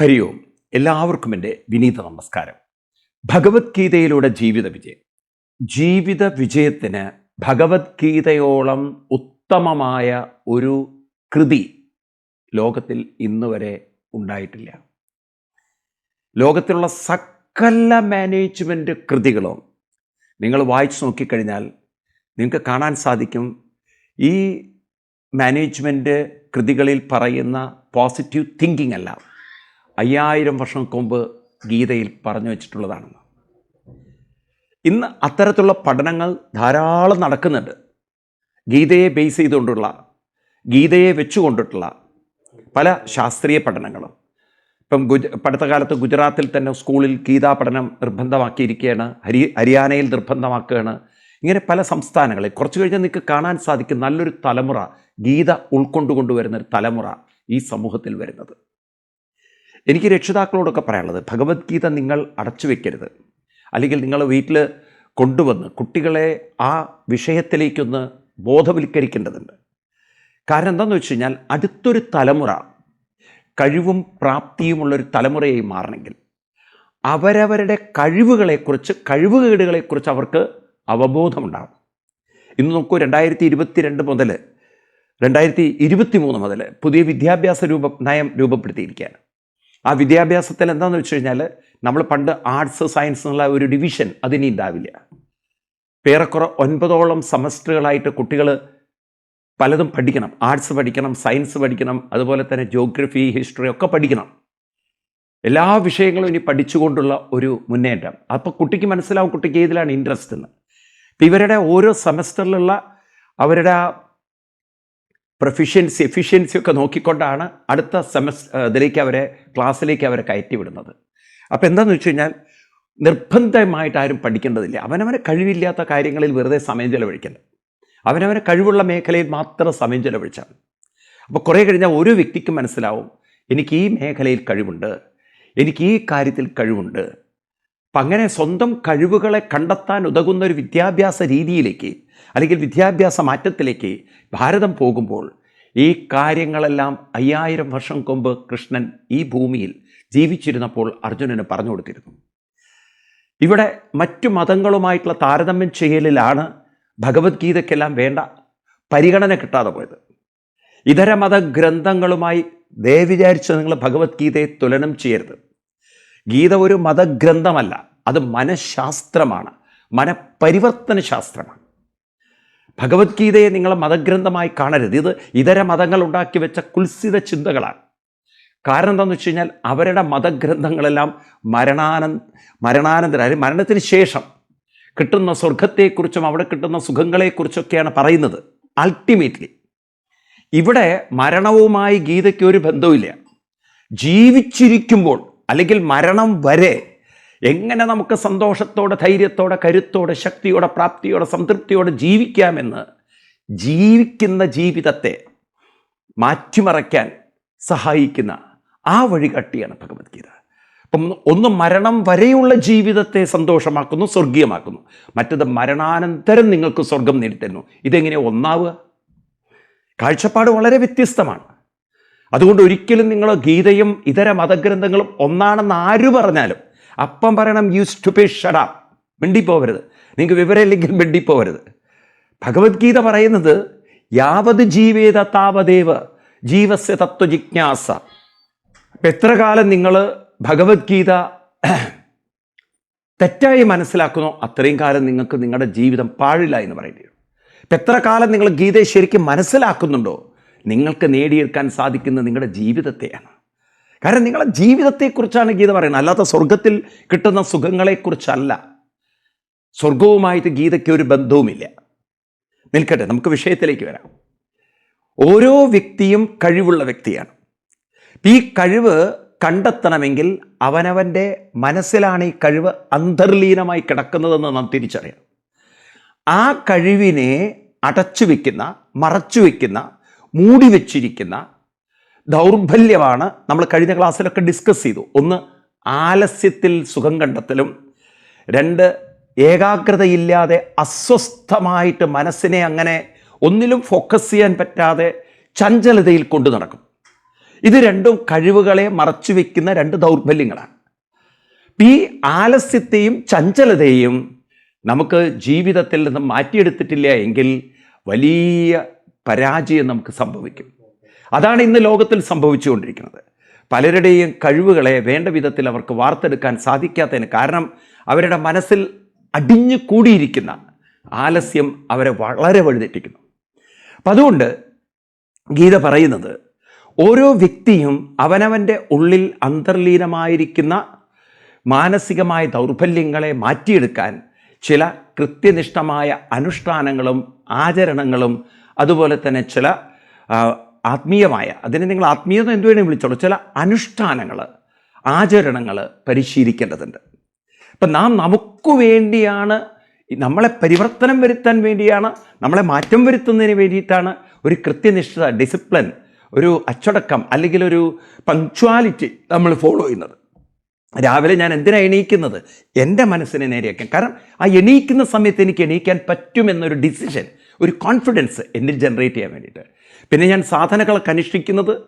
ഹരി ഓം. എല്ലാവർക്കും എന്റെ വിനീത നമസ്കാരം. ഭഗവത്ഗീതയിലൂടെ ജീവിത വിജയം. ജീവിത വിജയത്തിന് ഭഗവത്ഗീതയോളം ഉത്തമമായ ഒരു കൃതി ലോകത്തിൽ ഇന്ന് വരെ ഉണ്ടായിട്ടില്ല. ലോകത്തിലുള്ള സകല മാനേജ്മെന്റ് കൃതികളും നിങ്ങൾ വായിച്ചു നോക്കിക്കഴിഞ്ഞാൽ നിങ്ങൾക്ക് കാണാൻ സാധിക്കും ഈ മാനേജ്മെന്റ് കൃതികളിൽ പറയുന്ന പോസിറ്റീവ് തിങ്കിങ് അല്ല. അയ്യായിരം വർഷം മുമ്പ് ഗീതയിൽ പറഞ്ഞു വച്ചിട്ടുള്ളതാണെന്ന്. ഇന്ന് അത്തരത്തിലുള്ള പഠനങ്ങൾ ധാരാളം നടക്കുന്നുണ്ട്. ഗീതയെ ബേസ് ചെയ്തുകൊണ്ടുള്ള ഗീതയെ വെച്ചുകൊണ്ടിട്ടുള്ള പല ശാസ്ത്രീയ പഠനങ്ങളും. ഇപ്പം ഗുജ പഠിത്ത കാലത്ത് ഗുജറാത്തിൽ തന്നെ സ്കൂളിൽ ഗീതാ പഠനം നിർബന്ധമാക്കിയിരിക്കുകയാണ് ഹരി ഹരിയാനയിൽ നിർബന്ധമാക്കുകയാണ്. ഇങ്ങനെ പല സംസ്ഥാനങ്ങളിൽ കുറച്ച് കഴിഞ്ഞാൽ നിങ്ങൾക്ക് കാണാൻ സാധിക്കും നല്ലൊരു തലമുറ ഗീത ഉൾക്കൊണ്ടുകൊണ്ടുവരുന്ന ഒരു തലമുറ ഈ സമൂഹത്തിൽ വരുന്നത്. എനിക്ക് രക്ഷിതാക്കളോടൊക്കെ പറയാനുള്ളത് ഭഗവത്ഗീത നിങ്ങൾ അടച്ചു വെക്കരുത്. അല്ലെങ്കിൽ നിങ്ങൾ വീട്ടിൽ കൊണ്ടുവന്ന് കുട്ടികളെ ആ വിഷയത്തിലേക്കൊന്ന് ബോധവൽക്കരിക്കേണ്ടതുണ്ട്. കാരണം എന്താണെന്ന് വെച്ച് കഴിഞ്ഞാൽ അടുത്തൊരു തലമുറ കഴിവും പ്രാപ്തിയുമുള്ളൊരു തലമുറയായി മാറണമെങ്കിൽ അവരവരുടെ കഴിവുകളെക്കുറിച്ച് കഴിവുകേടുകളെക്കുറിച്ച് അവർക്ക് അവബോധമുണ്ടാകും ഇന്ന് നോക്കൂ രണ്ടായിരത്തി ഇരുപത്തി രണ്ട് മുതൽ രണ്ടായിരത്തി ഇരുപത്തി മൂന്ന് മുതൽ പുതിയ വിദ്യാഭ്യാസ രൂപ നയം രൂപപ്പെടുത്തിയിരിക്കുകയാണ്. ആ വിദ്യാഭ്യാസത്തിൽ എന്താണെന്ന് വെച്ച് കഴിഞ്ഞാൽ നമ്മൾ പണ്ട് ആർട്സ് സയൻസ് എന്നുള്ള ഒരു ഡിവിഷൻ അതിനി ഉണ്ടാവില്ല. വേറെക്കുറെ ഒൻപതോളം സെമസ്റ്ററുകളായിട്ട് കുട്ടികൾ പലതും പഠിക്കണം. ആർട്സ് പഠിക്കണം സയൻസ് പഠിക്കണം അതുപോലെ തന്നെ ജോഗ്രഫി ഹിസ്റ്ററി ഒക്കെ പഠിക്കണം. എല്ലാ വിഷയങ്ങളും ഇനി പഠിച്ചുകൊണ്ടുള്ള ഒരു മുന്നേറ്റം. അപ്പോൾ കുട്ടിക്ക് മനസ്സിലാവും കുട്ടിക്ക് ഏതിലാണ് ഇൻട്രസ്റ്റ് എന്ന്. ഇവരുടെ ഓരോ സെമസ്റ്ററിലുള്ള അവരുടെ പ്രൊഫിഷ്യൻസി എഫിഷ്യൻസി ഒക്കെ നോക്കിക്കൊണ്ടാണ് അടുത്ത സെമസ്റ്റർ ഇതിലേക്ക് അവരെ ക്ലാസ്സിലേക്ക് അവരെ കയറ്റി വിടുന്നത് അപ്പോൾ എന്താണെന്ന് വെച്ച് കഴിഞ്ഞാൽ നിർബന്ധമായിട്ട് ആരും പഠിക്കേണ്ടതില്ല. അവനവനെ കഴിവില്ലാത്ത കാര്യങ്ങളിൽ വെറുതെ സമയം ചെലവഴിക്കണ്ട. അവനവനെ കഴിവുള്ള മേഖലയിൽ മാത്രം സമയം ചെലവഴിച്ചാൽ അപ്പോൾ കുറേ കഴിഞ്ഞാൽ ഓരോ വ്യക്തിക്കും മനസ്സിലാവും എനിക്ക് ഈ മേഖലയിൽ കഴിവുണ്ട് എനിക്ക് ഈ കാര്യത്തിൽ കഴിവുണ്ട് അപ്പം അങ്ങനെ സ്വന്തം കഴിവുകളെ കണ്ടെത്താൻ ഉതകുന്ന ഒരു വിദ്യാഭ്യാസ രീതിയിലേക്ക് അല്ലെങ്കിൽ വിദ്യാഭ്യാസ മാറ്റത്തിലേക്ക് ഭാരതം പോകുമ്പോൾ ഈ കാര്യങ്ങളെല്ലാം അയ്യായിരം വർഷം മുമ്പ് കൃഷ്ണൻ ഈ ഭൂമിയിൽ ജീവിച്ചിരുന്നപ്പോൾ അർജുനന് പറഞ്ഞു കൊടുത്തിരുന്നു. ഇവിടെ മറ്റു മതങ്ങളുമായിട്ടുള്ള താരതമ്യം ചെയ്യലിലാണ് ഭഗവത്ഗീതയ്ക്കെല്ലാം വേണ്ട പരിഗണന കിട്ടാതെ പോയത്. ഇതര മത ഗ്രന്ഥങ്ങളുമായി ദയവിചാരിച്ച് നിങ്ങൾ ഭഗവത്ഗീതയെ തുലനം ചെയ്യരുത്. ഗീത ഒരു മതഗ്രന്ഥമല്ല. അത് മനഃശാസ്ത്രമാണ്. മനപരിവർത്തന ശാസ്ത്രമാണ് ഭഗവത്ഗീതയെ നിങ്ങൾ മതഗ്രന്ഥമായി കാണരുത്. ഇത് ഇതര മതങ്ങൾ ഉണ്ടാക്കി വെച്ച കുൽസിത ചിന്തകളാണ്. കാരണം എന്താണെന്ന് വെച്ച് കഴിഞ്ഞാൽ അവരുടെ മതഗ്രന്ഥങ്ങളെല്ലാം മരണാനന്ത മരണാനന്തര അല്ലെങ്കിൽ മരണത്തിന് ശേഷം കിട്ടുന്ന സ്വർഗത്തെക്കുറിച്ചും അവിടെ കിട്ടുന്ന സുഖങ്ങളെക്കുറിച്ചൊക്കെയാണ് പറയുന്നത്. അൾട്ടിമേറ്റ്ലി ഇവിടെ മരണവുമായി ഗീതയ്ക്ക് ഒരു ബന്ധവുമില്ല. ജീവിച്ചിരിക്കുമ്പോൾ അല്ലെങ്കിൽ മരണം വരെ എങ്ങനെ നമുക്ക് സന്തോഷത്തോടെ ധൈര്യത്തോടെ കരുത്തോടെ ശക്തിയോടെ പ്രാപ്തിയോടെ സംതൃപ്തിയോടെ ജീവിക്കാമെന്ന് ജീവിക്കുന്ന ജീവിതത്തെ മാറ്റിമറയ്ക്കാൻ സഹായിക്കുന്ന ആ വഴികാട്ടിയാണ് ഭഗവത്ഗീത. അപ്പം ഒന്ന് മരണം വരെയുള്ള ജീവിതത്തെ സന്തോഷമാക്കുന്നു സ്വർഗീയമാക്കുന്നു. മറ്റത് മരണാനന്തരം നിങ്ങൾക്ക് സ്വർഗം നേടിത്തരുന്നു. ഇതെങ്ങനെ ഒന്നാവുക? കാഴ്ചപ്പാട് വളരെ വ്യത്യസ്തമാണ്. അതുകൊണ്ട് ഒരിക്കലും നിങ്ങൾ ഗീതയും ഇതര മതഗ്രന്ഥങ്ങളും ഒന്നാണെന്ന് ആര് പറഞ്ഞാലും അപ്പം പറയണം യു സ്റ്റുപേ ഷടാ മിണ്ടിപ്പോവരുത്. നിങ്ങൾക്ക് വിവരമില്ലെങ്കിൽ മിണ്ടിപ്പോവരുത്. ഭഗവത്ഗീത പറയുന്നത് യാവത് ജീവേത താവദേവ ജീവസ്യ തത്വജിജ്ഞാസ എത്ര കാലം നിങ്ങൾ ഭഗവത്ഗീത തെറ്റായി മനസ്സിലാക്കുന്നോ അത്രയും കാലം നിങ്ങൾക്ക് നിങ്ങളുടെ ജീവിതം പാഴില്ല എന്ന് പറയേണ്ടി വരും. എത്ര കാലം നിങ്ങൾ ഗീതയെ ശരിക്കും മനസ്സിലാക്കുന്നുണ്ടോ? നിങ്ങൾക്ക് നേടിയെടുക്കാൻ സാധിക്കുന്ന നിങ്ങളുടെ ജീവിതത്തെയാണ്. കാരണം നിങ്ങളുടെ ജീവിതത്തെക്കുറിച്ചാണ് ഗീത പറയുന്നത്. അല്ലാത്ത സ്വർഗത്തിൽ കിട്ടുന്ന സുഖങ്ങളെക്കുറിച്ചല്ല. സ്വർഗവുമായിട്ട് ഗീതയ്ക്ക് ഒരു ബന്ധവുമില്ല. നിൽക്കട്ടെ നമുക്ക് വിഷയത്തിലേക്ക് വരാം. ഓരോ വ്യക്തിയും കഴിവുള്ള വ്യക്തിയാണ്. ഈ കഴിവ് കണ്ടെത്തണമെങ്കിൽ അവനവന്റെ മനസ്സിലാണ് ഈ കഴിവ് അന്തർലീനമായി കിടക്കുന്നതെന്ന് നാം തിരിച്ചറിയാം ആ കഴിവിനെ അടച്ചു വയ്ക്കുന്ന മറച്ചു വയ്ക്കുന്ന മൂടി വെച്ചിരിക്കുന്ന ദൗർബല്യമാണ് നമ്മൾ കഴിഞ്ഞ ക്ലാസ്സിലൊക്കെ ഡിസ്കസ് ചെയ്തു. ഒന്ന് ആലസ്യത്തിൽ സുഖം കണ്ടെത്തലും. രണ്ട് ഏകാഗ്രതയില്ലാതെ അസ്വസ്ഥമായിട്ട് മനസ്സിനെ അങ്ങനെ ഒന്നിലും ഫോക്കസ് ചെയ്യാൻ പറ്റാതെ ചഞ്ചലതയിൽ കൊണ്ടു നടക്കും. ഇത് രണ്ടും കഴിവുകളെ മറച്ചു വയ്ക്കുന്ന രണ്ട് ദൗർബല്യങ്ങളാണ്. ഈ ആലസ്യത്തെയും ചഞ്ചലതയും നമുക്ക് ജീവിതത്തിൽ നിന്ന് മാറ്റിയെടുത്തിട്ടില്ല എങ്കിൽ വലിയ പരാജയം നമുക്ക് സംഭവിക്കും. അതാണ് ഇന്ന് ലോകത്തിൽ സംഭവിച്ചുകൊണ്ടിരിക്കുന്നത്. പലരുടെയും കഴിവുകളെ വേണ്ട വിധത്തിൽ അവർക്ക് വാർത്തെടുക്കാൻ സാധിക്കാത്തതിന് കാരണം അവരുടെ മനസ്സിൽ അടിഞ്ഞു കൂടിയിരിക്കുന്ന ആലസ്യം അവരെ വളരെ വഴിതെറ്റിക്കുന്നു. അപ്പം അതുകൊണ്ട് ഗീത പറയുന്നത് ഓരോ വ്യക്തിയും അവനവന്റെ ഉള്ളിൽ അന്തർലീനമായിരിക്കുന്ന മാനസികമായ ദൗർബല്യങ്ങളെ മാറ്റിയെടുക്കാൻ ചില കൃത്യനിഷ്ഠമായ അനുഷ്ഠാനങ്ങളും ആചരണങ്ങളും അതുപോലെ തന്നെ ചില ആത്മീയമായ അതിനെ നിങ്ങൾ ആത്മീയത എന്തു വേണമെങ്കിൽ വിളിച്ചോളൂ ചില അനുഷ്ഠാനങ്ങൾ ആചരണങ്ങൾ പരിശീലിക്കേണ്ടതുണ്ട്. ഇപ്പം നാം നമുക്ക് വേണ്ടിയാണ് നമ്മളെ പരിവർത്തനം വരുത്താൻ വേണ്ടിയാണ് നമ്മളെ മാറ്റം വരുത്തുന്നതിന് വേണ്ടിയിട്ടാണ് ഒരു കൃത്യനിഷ്ഠത ഡിസിപ്ലിൻ ഒരു അച്ചടക്കം അല്ലെങ്കിൽ ഒരു പങ്ക്ച്വാലിറ്റി നമ്മൾ ഫോളോ ചെയ്യുന്നത്. രാവിലെ ഞാൻ എന്തിനാണ് എണീക്കുന്നത്? എന്റെ മനസ്സിനെ നേരെയാക്കാൻ. കാരണം ആ എണീക്കുന്ന സമയത്ത് എനിക്ക് എണീക്കാൻ പറ്റുമെന്നൊരു ഡിസിഷൻ ഒരു കോൺഫിഡൻസ് എന്നിൽ ജനറേറ്റ് ചെയ്യാൻ വേണ്ടിയിട്ട്. പിന്നെ ഞാൻ സാധനങ്ങളൊക്കെ അനുഷ്ഠിക്കുന്നത്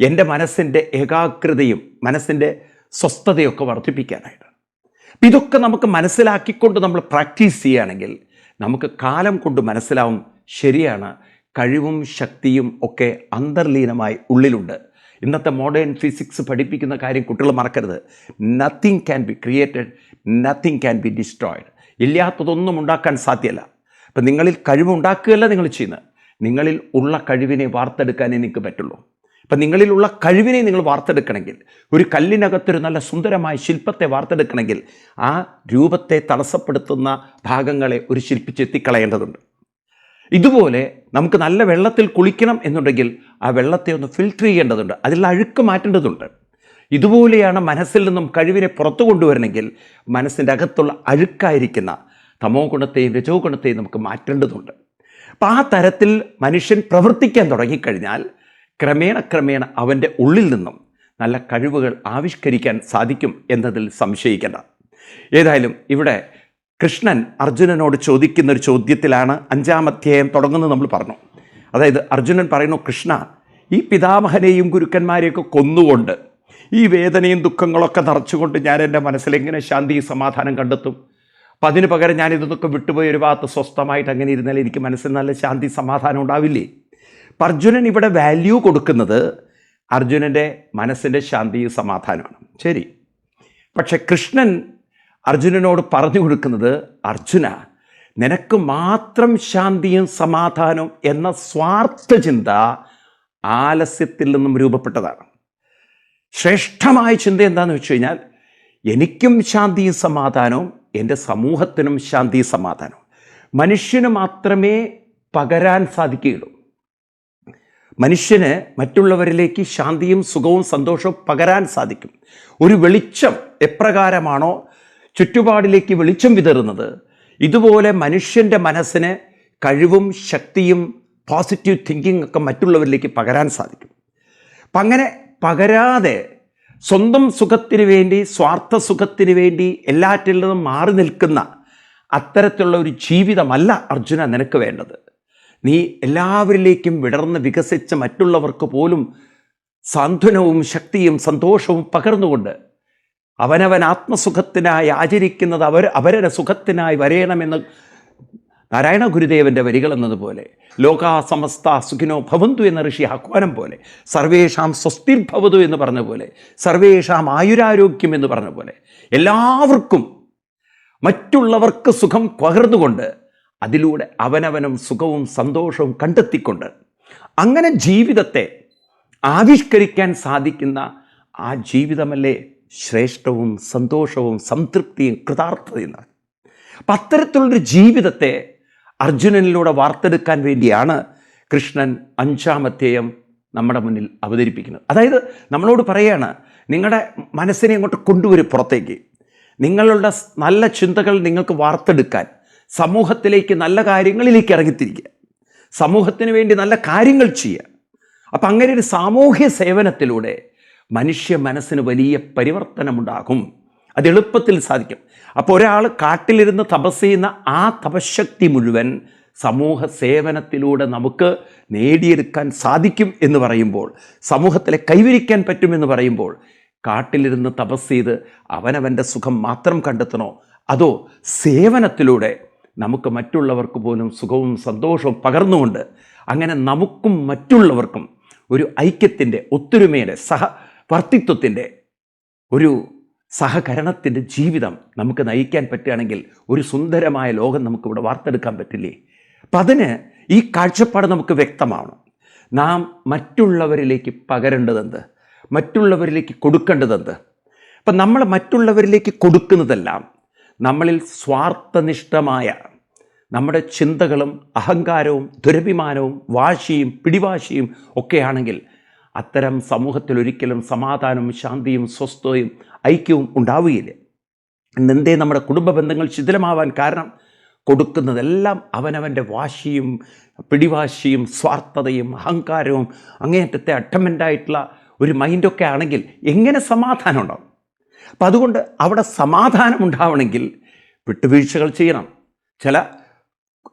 എന്റെ മനസ്സിന്റെ ഏകാഗ്രതയും മനസ്സിന്റെ സ്വസ്ഥതയൊക്കെ വർദ്ധിപ്പിക്കാനായിട്ടാണ്. അപ്പം ഇതൊക്കെ നമുക്ക് മനസ്സിലാക്കിക്കൊണ്ട് നമ്മൾ പ്രാക്ടീസ് ചെയ്യുകയാണെങ്കിൽ നമുക്ക് കാലം കൊണ്ട് മനസ്സിലാവും ശരിയാണ് കഴിവും ശക്തിയും ഒക്കെ അന്തർലീനമായി ഉള്ളിലുണ്ട്. ഇന്നത്തെ മോഡേൺ ഫിസിക്സ് പഠിപ്പിക്കുന്ന കാര്യം കുട്ടികൾ മറക്കരുത്. Nothing can be created nothing can be destroyed ഇല്ലാത്തതൊന്നും ഉണ്ടാക്കാൻ സാധ്യമല്ല. അപ്പം നിങ്ങളിൽ കഴിവുണ്ടാക്കുകയല്ല നിങ്ങൾ ചെയ്യുന്നത്. നിങ്ങളിൽ ഉള്ള കഴിവിനെ വാർത്തെടുക്കാൻ എനിക്ക് പറ്റുള്ളൂ. അപ്പം നിങ്ങളിലുള്ള കഴിവിനെ നിങ്ങൾ വാർത്തെടുക്കണമെങ്കിൽ ഒരു കല്ലിനകത്തൊരു നല്ല സുന്ദരമായ ശില്പത്തെ വാർത്തെടുക്കണമെങ്കിൽ ആ രൂപത്തെ തടസ്സപ്പെടുത്തുന്ന ഭാഗങ്ങളെ ഒരു ശില്പിച്ചെത്തിക്കളയേണ്ടതുണ്ട് ഇതുപോലെ നമുക്ക് നല്ല വെള്ളത്തിൽ കുളിക്കണം എന്നുണ്ടെങ്കിൽ ആ വെള്ളത്തെ ഒന്ന് ഫിൽറ്റർ ചെയ്യേണ്ടതുണ്ട്. അതിൽ അഴുക്ക് മാറ്റേണ്ടതുണ്ട്. ഇതുപോലെയാണ് മനസ്സിൽ നിന്നും കഴിവിനെ പുറത്തു കൊണ്ടുവരണമെങ്കിൽ മനസ്സിന്റെ അകത്തുള്ള അഴുക്കായിരിക്കുന്ന തമോ ഗുണത്തെയും രജോ ഗുണത്തെയും നമുക്ക് മാറ്റേണ്ടതുണ്ട്. അപ്പം ആ തരത്തിൽ മനുഷ്യൻ പ്രവർത്തിക്കാൻ തുടങ്ങിക്കഴിഞ്ഞാൽ ക്രമേണ ക്രമേണ അവന്റെ ഉള്ളിൽ നിന്നും നല്ല കഴിവുകൾ ആവിഷ്കരിക്കാൻ സാധിക്കും എന്നതിൽ സംശയിക്കേണ്ട. ഏതായാലും ഇവിടെ കൃഷ്ണൻ അർജുനനോട് ചോദിക്കുന്ന ഒരു ചോദ്യത്തിലാണ് അഞ്ചാം അധ്യായം തുടങ്ങുന്നത് നമ്മൾ പറഞ്ഞു. അതായത് അർജുനൻ പറയുന്നു കൃഷ്ണ ഈ പിതാമഹനെയും ഗുരുക്കന്മാരെയൊക്കെ കൊന്നുകൊണ്ട് ഈ വേദനയും ദുഃഖങ്ങളൊക്കെ നിറച്ചുകൊണ്ട് ഞാൻ എന്റെ മനസ്സിൽ എങ്ങനെ ശാന്തി സമാധാനം കണ്ടെത്തും? അപ്പം അതിന് പകരം ഞാൻ ഇതൊക്കെ വിട്ടുപോയി ഒരു ഭാഗത്ത് സ്വസ്ഥമായിട്ട് അങ്ങനെ ഇരുന്നാൽ എനിക്ക് മനസ്സിൽ നല്ല ശാന്തി സമാധാനം ഉണ്ടാവില്ലേ? അപ്പം അർജുനൻ ഇവിടെ വാല്യൂ കൊടുക്കുന്നത് അർജുനന്റെ മനസ്സിന്റെ ശാന്തിയും സമാധാനമാണ്. ശരി. പക്ഷെ കൃഷ്ണൻ അർജുനനോട് പറഞ്ഞു കൊടുക്കുന്നത് അർജുന നിനക്ക് മാത്രം ശാന്തിയും സമാധാനവും എന്ന സ്വാർത്ഥ ചിന്ത ആലസ്യത്തിൽ നിന്നും രൂപപ്പെട്ടതാണ്. ശ്രേഷ്ഠമായ ചിന്ത എന്താണെന്ന് വെച്ച് കഴിഞ്ഞാൽ എനിക്കും ശാന്തിയും സമാധാനവും എന്റെ സമൂഹത്തിനും ശാന്തി സമാധാനം. മനുഷ്യന് മാത്രമേ പകരാൻ സാധിക്കുകയുള്ളൂ. മനുഷ്യന് മറ്റുള്ളവരിലേക്ക് ശാന്തിയും സുഖവും സന്തോഷവും പകരാൻ സാധിക്കും. ഒരു വെളിച്ചം എപ്രകാരമാണോ ചുറ്റുപാടിലേക്ക് വെളിച്ചം വിതറുന്നത് ഇതുപോലെ മനുഷ്യന്റെ മനസ്സിന് കഴിവും ശക്തിയും പോസിറ്റീവ് തിങ്കിങ് ഒക്കെ മറ്റുള്ളവരിലേക്ക് പകരാൻ സാധിക്കും. അപ്പം അങ്ങനെ പകരാതെ സ്വന്തം സുഖത്തിന് വേണ്ടി സ്വാർത്ഥ സുഖത്തിന് വേണ്ടി എല്ലാറ്റിൽ നിന്നും മാറി നിൽക്കുന്ന അത്തരത്തിലുള്ള ഒരു ജീവിതമല്ല അർജുന നിനക്ക് വേണ്ടത്. നീ എല്ലാവരിലേക്കും വിടർന്ന് വികസിച്ച മറ്റുള്ളവർക്ക് പോലും സാന്ത്വനവും ശക്തിയും സന്തോഷവും പകർന്നുകൊണ്ട് അവനവൻ ആത്മസുഖത്തിനായി ആചരിക്കുന്നത് അവർ അവരുടെ സുഖത്തിനായി വരയണമെന്ന് നാരായണ ഗുരുദേവന്റെ വരികൾ എന്നതുപോലെ ലോകാ സമസ്ത സുഖിനോ ഭവന്തു എന്ന ഋഷി ആഹ്വാനം പോലെ സർവേഷാം സ്വസ്തിർഭവതു എന്ന് പറഞ്ഞ പോലെ സർവേഷാം ആയുരാരോഗ്യം എന്ന് പറഞ്ഞ പോലെ എല്ലാവർക്കും മറ്റുള്ളവർക്ക് സുഖം പകർന്നുകൊണ്ട് അതിലൂടെ അവനവനും സുഖവും സന്തോഷവും കണ്ടെത്തിക്കൊണ്ട് അങ്ങനെ ജീവിതത്തെ ആവിഷ്കരിക്കാൻ സാധിക്കുന്ന ആ ജീവിതമല്ലേ ശ്രേഷ്ഠവും സന്തോഷവും സംതൃപ്തിയും കൃതാർത്ഥതയും അപ്പം അത്തരത്തിലുള്ളൊരു ജീവിതത്തെ അർജുനനിലൂടെ വാർത്തെടുക്കാൻ വേണ്ടിയാണ് കൃഷ്ണൻ അഞ്ചാമത്തെയും നമ്മുടെ മുന്നിൽ അവതരിപ്പിക്കുന്നത്. അതായത് നമ്മളോട് പറയാണ് നിങ്ങളുടെ മനസ്സിനെ അങ്ങോട്ട് കൊണ്ടുവരും പുറത്തേക്ക്. നിങ്ങളുടെ നല്ല ചിന്തകൾ നിങ്ങൾക്ക് വാർത്തെടുക്കാൻ സമൂഹത്തിലേക്ക് നല്ല കാര്യങ്ങളിലേക്ക് ഇറങ്ങിത്തിരിക്കുക. സമൂഹത്തിന് വേണ്ടി നല്ല കാര്യങ്ങൾ ചെയ്യുക. അപ്പം അങ്ങനെ ഒരു സാമൂഹ്യ സേവനത്തിലൂടെ മനുഷ്യ മനസ്സിന് വലിയ പരിവർത്തനമുണ്ടാകും. അത് എളുപ്പത്തിൽ സാധിക്കും. അപ്പോൾ ഒരാൾ കാട്ടിലിരുന്ന് തപസ് ചെയ്യുന്ന ആ തപശക്തി മുഴുവൻ സമൂഹ സേവനത്തിലൂടെ നമുക്ക് നേടിയെടുക്കാൻ സാധിക്കും എന്ന് പറയുമ്പോൾ സമൂഹത്തിലെ കൈവരിക്കാൻ പറ്റുമെന്ന് പറയുമ്പോൾ കാട്ടിലിരുന്ന് തപസ് ചെയ്ത് അവനവന്റെ സുഖം മാത്രം കണ്ടെത്തണോ? അതോ സേവനത്തിലൂടെ നമുക്ക് മറ്റുള്ളവർക്ക് പോലും സുഖവും സന്തോഷവും പകർന്നുകൊണ്ട് അങ്ങനെ നമുക്കും മറ്റുള്ളവർക്കും ഒരു ഐക്യത്തിന്റെ ഒത്തൊരുമയുടെ സഹവർത്തിത്വത്തിന്റെ ഒരു സഹകരണത്തിന്റെ ജീവിതം നമുക്ക് നയിക്കാൻ പറ്റുകയാണെങ്കിൽ ഒരു സുന്ദരമായ ലോകം നമുക്കിവിടെ വാർത്തെടുക്കാൻ പറ്റില്ലേ? അപ്പം അതിന് ഈ കാഴ്ചപ്പാട് നമുക്ക് വ്യക്തമാവണം. നാം മറ്റുള്ളവരിലേക്ക് പകരേണ്ടതെന്ത്? മറ്റുള്ളവരിലേക്ക് കൊടുക്കേണ്ടതെന്ത്? അപ്പം നമ്മൾ മറ്റുള്ളവരിലേക്ക് കൊടുക്കുന്നതെല്ലാം നമ്മളിൽ സ്വാർത്ഥനിഷ്ഠമായ നമ്മുടെ ചിന്തകളും അഹങ്കാരവും ദുരഭിമാനവും വാശിയും പിടിവാശിയും ഒക്കെയാണെങ്കിൽ അത്തരം സമൂഹത്തിൽ ഒരിക്കലും സമാധാനവും ശാന്തിയും സ്വസ്ഥതയും ഐക്യവും ഉണ്ടാവുകയില്ല. ഇന്നെന്തേ നമ്മുടെ കുടുംബ ബന്ധങ്ങൾ ശിഥിലമാവാൻ കാരണം? കൊടുക്കുന്നതെല്ലാം അവനവന്റെ വാശിയും പിടിവാശിയും സ്വാർത്ഥതയും അഹങ്കാരവും അങ്ങേയറ്റത്തെ അട്ടമെന്റായിട്ടുള്ള ഒരു മൈൻഡൊക്കെ ആണെങ്കിൽ എങ്ങനെ സമാധാനം ഉണ്ടാവും? അപ്പം അതുകൊണ്ട് അവിടെ സമാധാനം ഉണ്ടാവണമെങ്കിൽ വിട്ടുവീഴ്ചകൾ ചെയ്യണം. ചില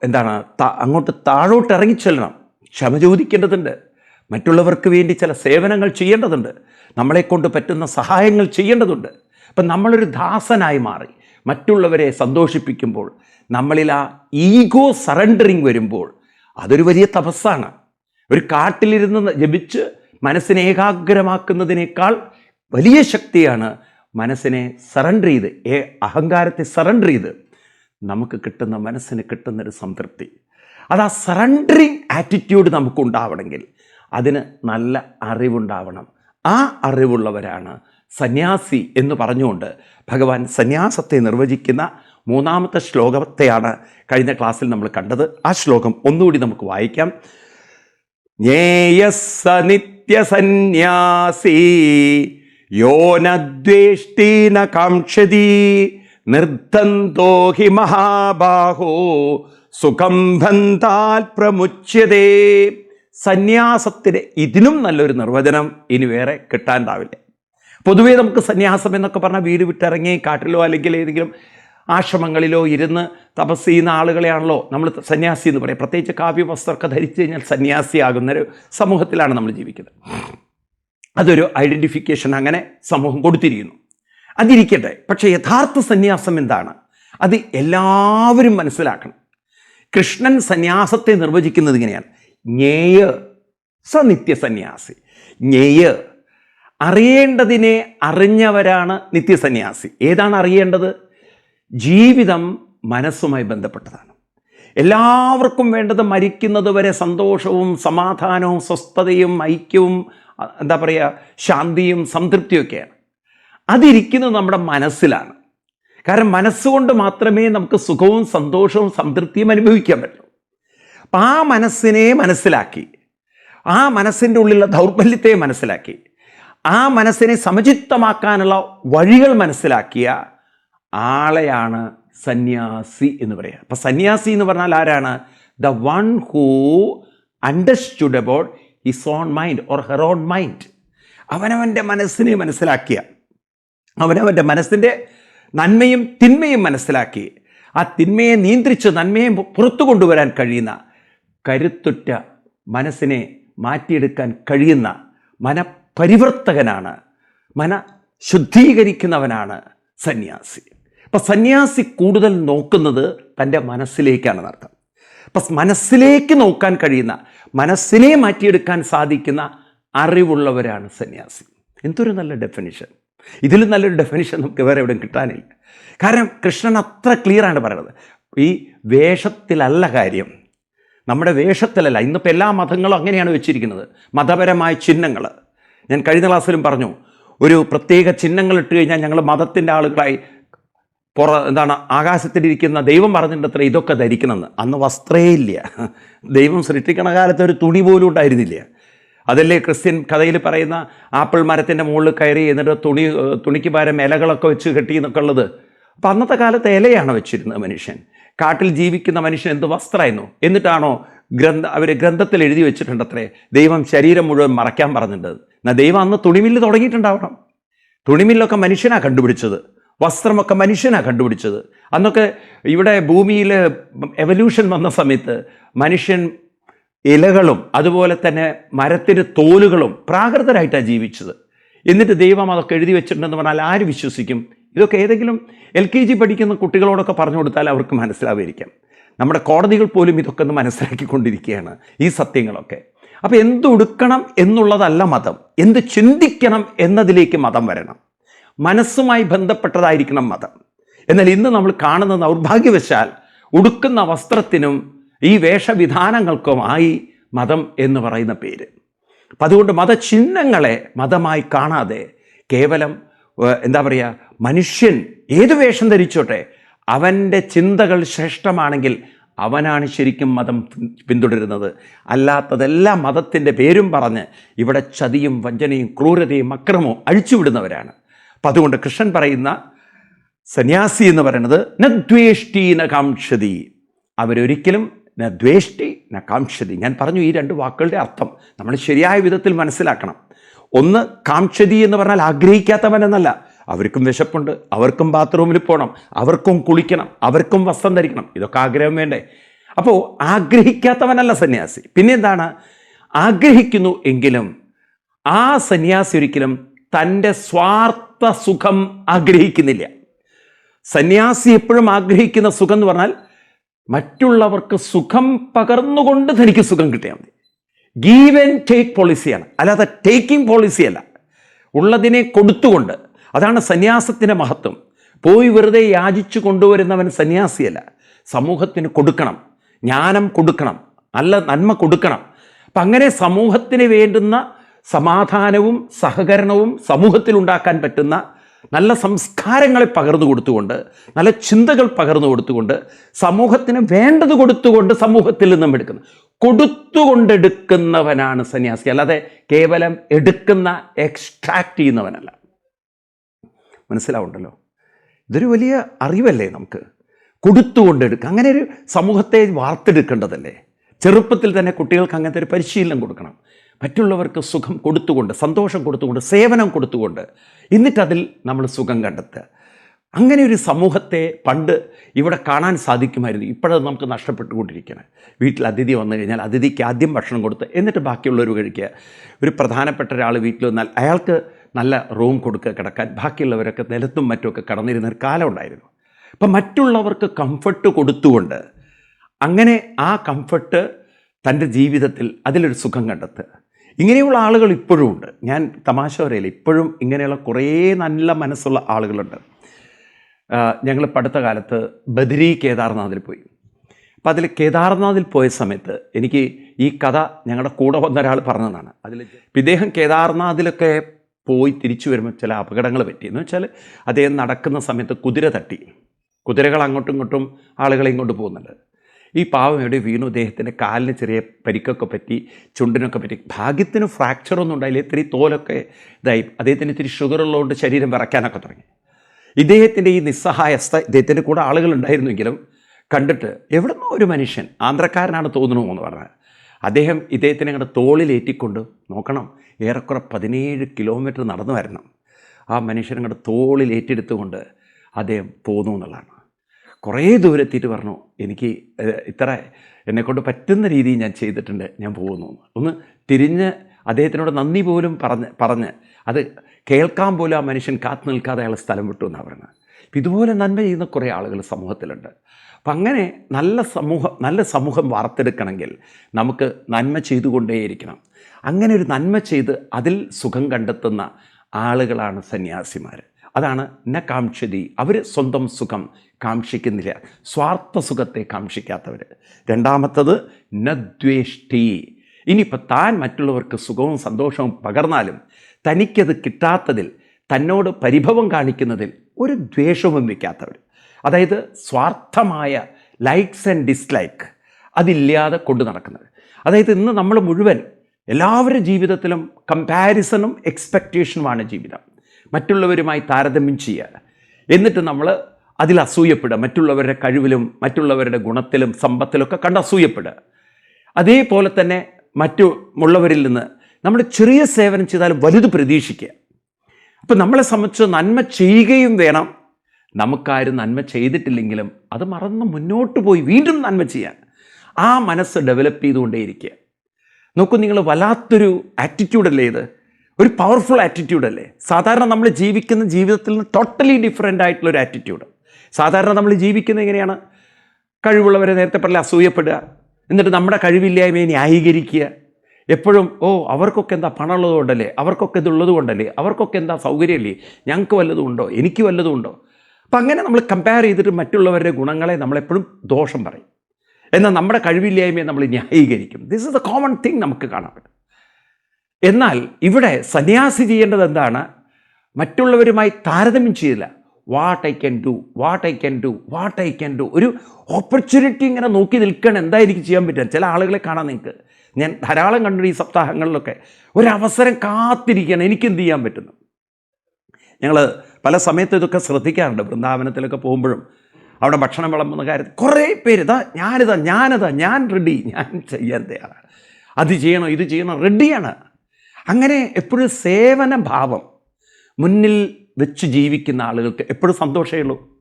എന്താണ് അങ്ങോട്ട് താഴോട്ട് ഇറങ്ങിച്ചെല്ലണം. ക്ഷമ ചോദിക്കേണ്ടതുണ്ട്. മറ്റുള്ളവർക്ക് വേണ്ടി ചില സേവനങ്ങൾ ചെയ്യേണ്ടതുണ്ട്. നമ്മളെക്കൊണ്ട് പറ്റുന്ന സഹായങ്ങൾ ചെയ്യേണ്ടതുണ്ട്. അപ്പം നമ്മളൊരു ദാസനായി മാറി. മറ്റുള്ളവരെ സന്തോഷിപ്പിക്കുമ്പോൾ നമ്മളിൽ ആ ഈഗോ സറണ്ടറിങ് വരുമ്പോൾ അതൊരു വലിയ തപസ്സാണ്. ഒരു കാട്ടിലിരുന്ന് ജപിച്ച് മനസ്സിനെ ഏകാഗ്രമാക്കുന്നതിനേക്കാൾ വലിയ ശക്തിയാണ് മനസ്സിനെ സറണ്ടർ ചെയ്ത് ഏ അഹങ്കാരത്തെ സറണ്ടർ ചെയ്ത് നമുക്ക് കിട്ടുന്ന മനസ്സിന് കിട്ടുന്നൊരു സംതൃപ്തി. അത് ആ സറണ്ടറിങ് ആറ്റിറ്റ്യൂഡ് നമുക്കുണ്ടാവണമെങ്കിൽ അതിന് നല്ല അറിവുണ്ടാവണം. ആ അറിവുള്ളവരാണ് സന്യാസി എന്ന് പറഞ്ഞുകൊണ്ട് ഭഗവാൻ സന്യാസത്തെ നിർവചിക്കുന്ന മൂന്നാമത്തെ ശ്ലോകത്തെയാണ് കഴിഞ്ഞ ക്ലാസ്സിൽ നമ്മൾ കണ്ടത്. ആ ശ്ലോകം ഒന്നുകൂടി നമുക്ക് വായിക്കാം. ജ്ഞേയസ്സ നിത്യസന്യാസി യോ നദ്വേഷ്ടീന കാക്ഷതി നിർദ്ധന്തോ മഹാബാഹോ സുഖം ബന്ധാൽ പ്രമുച്യതേ. സന്യാസത്തിന് ഇതിനും നല്ലൊരു നിർവചനം ഇനി വേറെ കിട്ടാണ്ടാവില്ല. പൊതുവേ നമുക്ക് സന്യാസം എന്നൊക്കെ പറഞ്ഞാൽ വീട് വിട്ടിറങ്ങി കാട്ടിലോ അല്ലെങ്കിൽ ഏതെങ്കിലും ആശ്രമങ്ങളിലോ ഇരുന്ന് തപസ് ചെയ്യുന്ന ആളുകളെയാണല്ലോ നമ്മൾ സന്യാസി എന്ന് പറയും പ്രത്യേകിച്ച് കാവ്യ വസ്ത്രമൊക്കെ ധരിച്ചു കഴിഞ്ഞാൽ സന്യാസിയാകുന്നൊരു സമൂഹത്തിലാണ് നമ്മൾ ജീവിക്കുന്നത്. അതൊരു ഐഡന്റിഫിക്കേഷൻ അങ്ങനെ സമൂഹം കൊടുത്തിരിക്കുന്നു. അതിരിക്കട്ടെ പക്ഷേ യഥാർത്ഥ സന്യാസം എന്താണ്? അത് എല്ലാവരും മനസ്സിലാക്കണം. കൃഷ്ണൻ സന്യാസത്തെ നിർവചിക്കുന്നത് ഇങ്ങനെയാണ്. ജ്ഞേയ സ നിത്യസന്യാസി ജ്ഞേയ അറിയേണ്ടതിനെ അറിഞ്ഞവരാണ് നിത്യസന്യാസി. ഏതാണ് അറിയേണ്ടത്? ജീവിതം മനസ്സുമായി ബന്ധപ്പെട്ടതാണ്. എല്ലാവർക്കും വേണ്ടത് മരിക്കുന്നത് വരെ സന്തോഷവും സമാധാനവും സ്വസ്ഥതയും ഐക്യവും എന്താ പറയുക ശാന്തിയും സംതൃപ്തിയൊക്കെയാണ്. അതിരിക്കുന്നത് നമ്മുടെ മനസ്സിലാണ്. കാരണം മനസ്സുകൊണ്ട് മാത്രമേ നമുക്ക് സുഖവും സന്തോഷവും സംതൃപ്തിയും അനുഭവിക്കാൻ പറ്റൂ. അപ്പം ആ മനസ്സിനെ മനസ്സിലാക്കി. ആ മനസ്സിന്റെ ഉള്ളിലുള്ള ദൗർബല്യത്തെ മനസ്സിലാക്കി. ആ മനസ്സിനെ സമചിത്തമാക്കാനുള്ള വഴികൾ മനസ്സിലാക്കിയ ആളെയാണ് സന്യാസി എന്ന് പറയുക അപ്പം സന്യാസി എന്ന് പറഞ്ഞാൽ ആരാണ്? The one who understood about his own mind or her own mind അവനവന്റെ മനസ്സിനെ മനസ്സിലാക്കിയ അവനവന്റെ മനസ്സിന്റെ നന്മയും തിന്മയും മനസ്സിലാക്കി. ആ തിന്മയെ നിയന്ത്രിച്ച് നന്മയെ പുറത്തു കൊണ്ടുവരാൻ കഴിയുന്ന കരുത്തുറ്റ മനസ്സിനെ മാറ്റിയെടുക്കാൻ കഴിയുന്ന മനപരിവർത്തകനാണ് മന ശുദ്ധീകരിക്കുന്നവനാണ് സന്യാസി. അപ്പം സന്യാസി കൂടുതൽ നോക്കുന്നത് തന്റെ മനസ്സിലേക്കാണ് അർത്ഥം അപ്പം മനസ്സിലേക്ക് നോക്കാൻ കഴിയുന്ന മനസ്സിനെ മാറ്റിയെടുക്കാൻ സാധിക്കുന്ന അറിവുള്ളവരാണ് സന്യാസി. എന്തൊരു നല്ല ഡെഫിനിഷൻ ഇതിലും നല്ലൊരു ഡെഫിനിഷൻ നമുക്ക് വേറെ എവിടെയും കിട്ടാനില്ല. കാരണം കൃഷ്ണൻ അത്ര ക്ലിയറാണ് പറയുന്നത്. ഈ വേഷത്തിലല്ല കാര്യം. നമ്മുടെ വേഷത്തിലല്ല ഇന്നിപ്പോൾ എല്ലാ മതങ്ങളും അങ്ങനെയാണ് വെച്ചിരിക്കുന്നത്. മതപരമായ ചിഹ്നങ്ങൾ. ഞാൻ കഴിഞ്ഞ ക്ലാസ്സിലും പറഞ്ഞു ഒരു പ്രത്യേക ചിഹ്നങ്ങൾ ഇട്ട് കഴിഞ്ഞാൽ ഞങ്ങൾ മതത്തിന്റെ ആളുകളായി പുറ എന്താണ് ആകാശത്തിലിരിക്കുന്ന ദൈവം പറഞ്ഞിട്ടത്ര ഇതൊക്കെ ധരിക്കണമെന്ന്. അന്ന് വസ്ത്രേ ഇല്ല. ദൈവം സൃഷ്ടിക്കണ കാലത്ത് ഒരു തുണി പോലും ഉണ്ടായിരുന്നില്ല. അതല്ലേ ക്രിസ്ത്യൻ കഥയിൽ പറയുന്ന ആപ്പിൾ മരത്തിന്റെ മുകളിൽ കയറി എന്നിട്ട് തുണി തുണിക്ക് പകരം ഇലകളൊക്കെ വെച്ച് കെട്ടി എന്നൊക്കെ ഉള്ളത്. അപ്പം അന്നത്തെ കാലത്ത് ഇലയാണ് വെച്ചിരുന്നത് മനുഷ്യൻ. കാട്ടിൽ ജീവിക്കുന്ന മനുഷ്യൻ എന്ത് വസ്ത്രമായിരുന്നു? എന്നിട്ടാണോ ഗ്രന്ഥ അവർ ഗ്രന്ഥത്തിൽ എഴുതി വെച്ചിട്ടുണ്ട് അത്രേ ദൈവം ശരീരം മുഴുവൻ മറയ്ക്കാൻ പറഞ്ഞിട്ടുണ്ട്. എന്നാൽ ദൈവം അന്ന് തുണിമില്ല് തുടങ്ങിയിട്ടുണ്ടാവണം. തുണിമില്ലൊക്കെ മനുഷ്യനാണ് കണ്ടുപിടിച്ചത്. വസ്ത്രമൊക്കെ മനുഷ്യനാണ് കണ്ടുപിടിച്ചത്. അന്നൊക്കെ ഇവിടെ ഭൂമിയിൽ എവല്യൂഷൻ വന്ന സമയത്ത് മനുഷ്യൻ ഇലകളും അതുപോലെ തന്നെ മരത്തിന്റെ തോലുകളും പ്രാകൃതരായിട്ടാണ് ജീവിച്ചത്. എന്നിട്ട് ദൈവം അതൊക്കെ എഴുതി വെച്ചിട്ടുണ്ടെന്ന് പറഞ്ഞാൽ ആര് വിശ്വസിക്കും? ഇതൊക്കെ ഏതെങ്കിലും എൽ കെ ജി പഠിക്കുന്ന കുട്ടികളോടൊക്കെ പറഞ്ഞു കൊടുത്താൽ അവർക്ക് മനസ്സിലാവുമായിരിക്കാം. നമ്മുടെ കോടതികൾ പോലും ഇതൊക്കെ ഒന്ന് മനസ്സിലാക്കിക്കൊണ്ടിരിക്കുകയാണ് ഈ സത്യങ്ങളൊക്കെ. അപ്പോൾ എന്തുടുക്കണം എന്നുള്ളതല്ല മതം. എന്ത് ചിന്തിക്കണം എന്നതിലേക്ക് മതം വരണം. മനസ്സുമായി ബന്ധപ്പെട്ടതായിരിക്കണം മതം. എന്നാൽ ഇന്ന് നമ്മൾ കാണുന്ന ദൗർഭാഗ്യവശാൽ ഉടുക്കുന്ന വസ്ത്രത്തിനും ഈ വേഷവിധാനങ്ങൾക്കുമായി മതം എന്ന് പറയുന്ന പേര്. അപ്പം അതുകൊണ്ട് മതചിഹ്നങ്ങളെ മതമായി കാണാതെ കേവലം എന്താ പറയുക മനുഷ്യൻ ഏത് വേഷം ധരിച്ചോട്ടെ അവന്റെ ചിന്തകൾ ശ്രേഷ്ഠമാണെങ്കിൽ അവനാണ് ശരിക്കും മതം പിന്തുടരുന്നത്. അല്ലാത്തതെല്ലാം മതത്തിന്റെ പേരും പറഞ്ഞ് ഇവിടെ ചതിയും വഞ്ചനയും ക്രൂരതയും അക്രമവും അഴിച്ചുവിടുന്നവരാണ്. അപ്പം അതുകൊണ്ട് കൃഷ്ണൻ പറയുന്ന സന്യാസി എന്ന് പറയുന്നത് നദ്വേഷ്ടി ന കാംക്ഷതി. അവരൊരിക്കലും ന ദ്വേഷ്ടി ന കാംക്ഷതി. ഞാൻ പറഞ്ഞു ഈ രണ്ട് വാക്കുകളുടെ അർത്ഥം നമ്മൾ ശരിയായ വിധത്തിൽ മനസ്സിലാക്കണം. ഒന്ന് കാംക്ഷതി എന്ന് പറഞ്ഞാൽ ആഗ്രഹിക്കാത്തവൻ എന്നല്ല അവർക്കും വിശപ്പുണ്ട് അവർക്കും ബാത്റൂമിൽ പോകണം അവർക്കും കുളിക്കണം അവർക്കും വസ്ത്രം ധരിക്കണം. ഇതൊക്കെ ആഗ്രഹം വേണ്ടേ? അപ്പോൾ ആഗ്രഹിക്കാത്തവനല്ല സന്യാസി. പിന്നെ എന്താണ് ആഗ്രഹിക്കുന്നു എങ്കിലും ആ സന്യാസി ഒരിക്കലും തന്റെ സ്വാർത്ഥ സുഖം ആഗ്രഹിക്കുന്നില്ല. സന്യാസി എപ്പോഴും ആഗ്രഹിക്കുന്ന സുഖം എന്ന് പറഞ്ഞാൽ മറ്റുള്ളവർക്ക് സുഖം പകർന്നുകൊണ്ട് തനിക്ക് സുഖം കിട്ടിയാൽ മതി. ഗീവ് ആൻഡ് ടേക്ക് പോളിസിയാണ് അല്ലാതെ ടേക്കിംഗ് പോളിസിയല്ല ഉള്ളതിനെ കൊടുത്തുകൊണ്ട് അതാണ് സന്യാസത്തിന്റെ മഹത്വം. പോയി വെറുതെ യാചിച്ചു കൊണ്ടുവരുന്നവൻ സന്യാസിയല്ല. സമൂഹത്തിന് കൊടുക്കണം. ജ്ഞാനം കൊടുക്കണം. നല്ല നന്മ കൊടുക്കണം. അപ്പം അങ്ങനെ സമൂഹത്തിന് വേണ്ടുന്ന സമാധാനവും സഹകരണവും സമൂഹത്തിൽ ഉണ്ടാക്കാൻ പറ്റുന്ന നല്ല സംസ്കാരങ്ങളെ പകർന്നു കൊടുത്തുകൊണ്ട് നല്ല ചിന്തകൾ പകർന്നു കൊടുത്തുകൊണ്ട് സമൂഹത്തിന് വേണ്ടത് കൊടുത്തുകൊണ്ട് സമൂഹത്തിൽ നിന്നും എടുക്കുന്നു. കൊടുത്തുകൊണ്ടെടുക്കുന്നവനാണ് സന്യാസി. അല്ലാതെ കേവലം എടുക്കുന്ന എക്സ്ട്രാക്റ്റ് ചെയ്യുന്നവനല്ല. മനസ്സിലാവുണ്ടല്ലോ. ഇതൊരു വലിയ അറിവല്ലേ നമുക്ക്? കൊടുത്തുകൊണ്ടെടുക്കുക അങ്ങനെ ഒരു സമൂഹത്തെ വാർത്തെടുക്കേണ്ടതല്ലേ? ചെറുപ്പത്തിൽ തന്നെ കുട്ടികൾക്ക് അങ്ങനത്തെ ഒരു പരിശീലനം കൊടുക്കണം. മറ്റുള്ളവർക്ക് സുഖം കൊടുത്തുകൊണ്ട് സന്തോഷം കൊടുത്തുകൊണ്ട് സേവനം കൊടുത്തുകൊണ്ട് എന്നിട്ടതിൽ നമ്മൾ സുഖം കണ്ടെത്തുക. അങ്ങനെ ഒരു സമൂഹത്തെ പണ്ട് ഇവിടെ കാണാൻ സാധിക്കുമായിരുന്നു. ഇപ്പോഴത് നമുക്ക് നഷ്ടപ്പെട്ടുകൊണ്ടിരിക്കുകയാണ്. വീട്ടിൽ അതിഥി വന്നു കഴിഞ്ഞാൽ അതിഥിക്ക് ആദ്യം ഭക്ഷണം കൊടുത്ത് എന്നിട്ട് ബാക്കിയുള്ളവർ കഴിക്കുക. ഒരു പ്രധാനപ്പെട്ട ഒരാൾ വീട്ടിൽ വന്നാൽ അയാൾക്ക് നല്ല റൂം കൊടുക്കുക കിടക്കാൻ. ബാക്കിയുള്ളവരൊക്കെ നിലത്തും മറ്റുമൊക്കെ കടന്നിരുന്ന ഒരു കാലം ഉണ്ടായിരുന്നു. അപ്പം മറ്റുള്ളവർക്ക് കംഫർട്ട് കൊടുത്തുകൊണ്ട് അങ്ങനെ ആ കംഫർട്ട് തന്റെ ജീവിതത്തിൽ അതിലൊരു സുഖം കണ്ടെത്തുക. ഇങ്ങനെയുള്ള ആളുകൾ ഇപ്പോഴും ഉണ്ട്. ഞാൻ തമാശ പറയില്ല ഇപ്പോഴും ഇങ്ങനെയുള്ള കുറേ നല്ല മനസ്സുള്ള ആളുകളുണ്ട്. ഞങ്ങൾ അടുത്ത കാലത്ത് ബദരി കേദാർനാഥിൽ പോയി. അപ്പോൾ അതിൽ കേദാർനാഥിൽ പോയ സമയത്ത് എനിക്ക് ഈ കഥ ഞങ്ങളുടെ കൂടെ വന്ന ഒരാൾ പറഞ്ഞതാണ്. അതിൽ ഇദ്ദേഹം കേദാർനാഥിലൊക്കെ പോയി തിരിച്ചു വരുമ്പോൾ ചില അപകടങ്ങൾ പറ്റി. എന്ന് വെച്ചാൽ അദ്ദേഹം നടക്കുന്ന സമയത്ത് കുതിര തട്ടി. കുതിരകൾ അങ്ങോട്ടും ഇങ്ങോട്ടും ആളുകളെ ഇങ്ങോട്ട് പോകുന്നുണ്ട്. ഈ പാവം എവിടെ വീണു അദ്ദേഹത്തിന്റെ കാലിന് ചെറിയ പരിക്കൊക്കെ പറ്റി ചുണ്ടിനൊക്കെ പറ്റി. ഭാഗ്യത്തിന് ഫ്രാക്ചറൊന്നും ഉണ്ടായില്ല. ഇത്തിരി തോലൊക്കെ ഇതായി. അദ്ദേഹത്തിന് ഇത്തിരി ഷുഗർ ഉള്ളതുകൊണ്ട് ശരീരം വിറയ്ക്കാനൊക്കെ തുടങ്ങി. ഇദ്ദേഹത്തിന്റെ ഈ നിസ്സഹായസ്ഥ ഇദ്ദേഹത്തിന്റെ കൂടെ ആളുകളുണ്ടായിരുന്നെങ്കിലും കണ്ടിട്ട് എവിടുന്നോ ഒരു മനുഷ്യൻ ആന്ധ്രക്കാരനാണ് തോന്നുന്നു എന്ന് അദ്ദേഹം ഇദ്ദേഹത്തിനെ അങ്ങോട്ട് തോളിലേറ്റിക്കൊണ്ട് നോക്കണം. ഏറെക്കുറെ പതിനേഴ് കിലോമീറ്റർ നടന്നു വരണം. ആ മനുഷ്യൻ അങ്ങോട്ട് തോളിലേറ്റെടുത്തുകൊണ്ട് അദ്ദേഹം പോന്നു എന്നുള്ളതാണ്. കുറേ ദൂരെത്തിയിട്ട് പറഞ്ഞു എനിക്ക് ഇത്ര എന്നെക്കൊണ്ട് പറ്റുന്ന രീതിയിൽ ഞാൻ ചെയ്തിട്ടുണ്ട് ഞാൻ പോകുന്നു. ഒന്ന് തിരിഞ്ഞ് അദ്ദേഹത്തിനോട് നന്ദി പോലും പറഞ്ഞ് പറഞ്ഞ് അത് കേൾക്കാൻ പോലും ആ മനുഷ്യൻ കാത്തു നിൽക്കാതെ അയാൾ സ്ഥലം വിട്ടു എന്നാണ് പറയുന്നത്. അപ്പം ഇതുപോലെ നന്മ ചെയ്യുന്ന കുറേ ആളുകൾ സമൂഹത്തിലുണ്ട്. അപ്പം അങ്ങനെ നല്ല സമൂഹം നല്ല സമൂഹം വാർത്തെടുക്കണമെങ്കിൽ നമുക്ക് നന്മ ചെയ്തുകൊണ്ടേയിരിക്കണം. അങ്ങനെ ഒരു നന്മ ചെയ്ത് അതിൽ സുഖം കണ്ടെത്തുന്ന ആളുകളാണ് സന്യാസിമാർ അതാണ് ന കാംക്ഷതി. അവർ സ്വന്തം സുഖം കാക്ഷിക്കുന്നില്ല. സ്വാർത്ഥ സുഖത്തെ കാക്ഷിക്കാത്തവർ രണ്ടാമത്തത് നദ്വേഷ്ടി ഇനിയിപ്പോൾ താൻ മറ്റുള്ളവർക്ക് സുഖവും സന്തോഷവും പകർന്നാലും തനിക്കത് കിട്ടാത്തതിൽ തന്നോട് പരിഭവം കാണിക്കുന്നതിൽ ഒരു ദ്വേഷവും വയ്ക്കാത്തവർ അതായത് സ്വാർത്ഥമായ ലൈക്സ് ആൻഡ് ഡിസ്ലൈക്ക് അതില്ലാതെ കൊണ്ടു നടക്കുന്നത് അതായത് ഇന്ന് നമ്മൾ മുഴുവൻ എല്ലാവരുടെ ജീവിതത്തിലും കമ്പാരിസണും എക്സ്പെക്റ്റേഷനുമാണ് ജീവിതം. മറ്റുള്ളവരുമായി താരതമ്യം ചെയ്യുക. എന്നിട്ട് നമ്മൾ അതിൽ അസൂയപ്പെടുക. മറ്റുള്ളവരുടെ കഴിവിലും മറ്റുള്ളവരുടെ ഗുണത്തിലും സമ്പത്തിലൊക്കെ കണ്ട് അസൂയപ്പെടുക. അതേപോലെ തന്നെ മറ്റു ഉള്ളവരിൽ നിന്ന് നമ്മൾ ചെറിയ സേവനം ചെയ്താൽ വലുത് പ്രതീക്ഷിക്കുക. അപ്പം നമ്മളെ സംബന്ധിച്ച് നന്മ ചെയ്യുകയും വേണം. നമുക്കാരും നന്മ ചെയ്തിട്ടില്ലെങ്കിലും അത് മറന്ന് മുന്നോട്ട് പോയി വീണ്ടും നന്മ ചെയ്യാൻ. ആ മനസ്സ് ഡെവലപ്പ് ചെയ്തുകൊണ്ടേയിരിക്കുക. നോക്കൂ നിങ്ങൾ വല്ലാത്തൊരു ആറ്റിറ്റ്യൂഡല്ലേ ഇത്? ഒരു പവർഫുൾ ആറ്റിറ്റ്യൂഡല്ലേ സാധാരണ നമ്മൾ ജീവിക്കുന്ന ജീവിതത്തിൽ നിന്ന് ടോട്ടലി ഡിഫറെന്റ് ആയിട്ടുള്ള ഒരു ആറ്റിറ്റ്യൂഡ് സാധാരണ നമ്മൾ ജീവിക്കുന്നത് എങ്ങനെയാണ്? കഴിവുള്ളവരെ നേരത്തെ പറഞ്ഞ അസൂയപ്പെടുക. എന്നിട്ട് നമ്മുടെ കഴിവില്ലായ്മയെ ന്യായീകരിക്കുക. എപ്പോഴും ഓ അവർക്കൊക്കെ എന്താ പണമുള്ളത് കൊണ്ടല്ലേ? അവർക്കൊക്കെ ഇതുള്ളത് കൊണ്ടല്ലേ? അവർക്കൊക്കെ എന്താ സൗകര്യമല്ലേ? ഞങ്ങൾക്ക് വല്ലതും ഉണ്ടോ? എനിക്ക് വല്ലതും ഉണ്ടോ? അപ്പം അങ്ങനെ നമ്മൾ കമ്പയർ ചെയ്തിട്ട് മറ്റുള്ളവരുടെ ഗുണങ്ങളെ നമ്മളെപ്പോഴും ദോഷം പറയും. എന്നാൽ നമ്മുടെ കഴിവില്ലായ്മയെ നമ്മൾ ന്യായീകരിക്കും. This is a common thing നമുക്ക് കാണാൻ പറ്റും. എന്നാൽ ഇവിടെ സന്യാസി ചെയ്യേണ്ടത് എന്താണ്? മറ്റുള്ളവരുമായി താരതമ്യം ചെയ്യില്ല. What I can do what I can do what I can do ഒരു ഓപ്പർച്യൂണിറ്റി ഇങ്ങനെ നോക്കി നിൽക്കണം എന്തായിരിക്കും ചെയ്യാൻ പറ്റുക? ചില ആളുകളെ കാണാൻ നിങ്ങൾക്ക്. ഞാൻ ധാരാളം കണ്ടു ഈ സപ്താഹങ്ങളിലൊക്കെ. ഒരവസരം കാത്തിരിക്കണം എനിക്കെന്ത് ചെയ്യാൻ പറ്റുന്നു? ഞങ്ങൾ പല സമയത്ത് ഇതൊക്കെ ശ്രദ്ധിക്കാറുണ്ട്. വൃന്ദാവനത്തിലൊക്കെ പോകുമ്പോഴും അവിടെ ഭക്ഷണം വിളമ്പുന്ന കാര്യത്തിൽ കുറേ പേര് ഇതാ ഞാനിതാ ഞാനിതാ ഞാൻ റെഡി ഞാൻ ചെയ്യാൻ തയ്യാറാണ്. അത് ചെയ്യണം ഇത് ചെയ്യണം റെഡിയാണ് അങ്ങനെ എപ്പോഴും സേവന ഭാവം മുന്നിൽ വെച്ച് ജീവിക്കുന്ന ആളുകൾക്ക് എപ്പോഴും സന്തോഷമേ ഉള്ളൂ.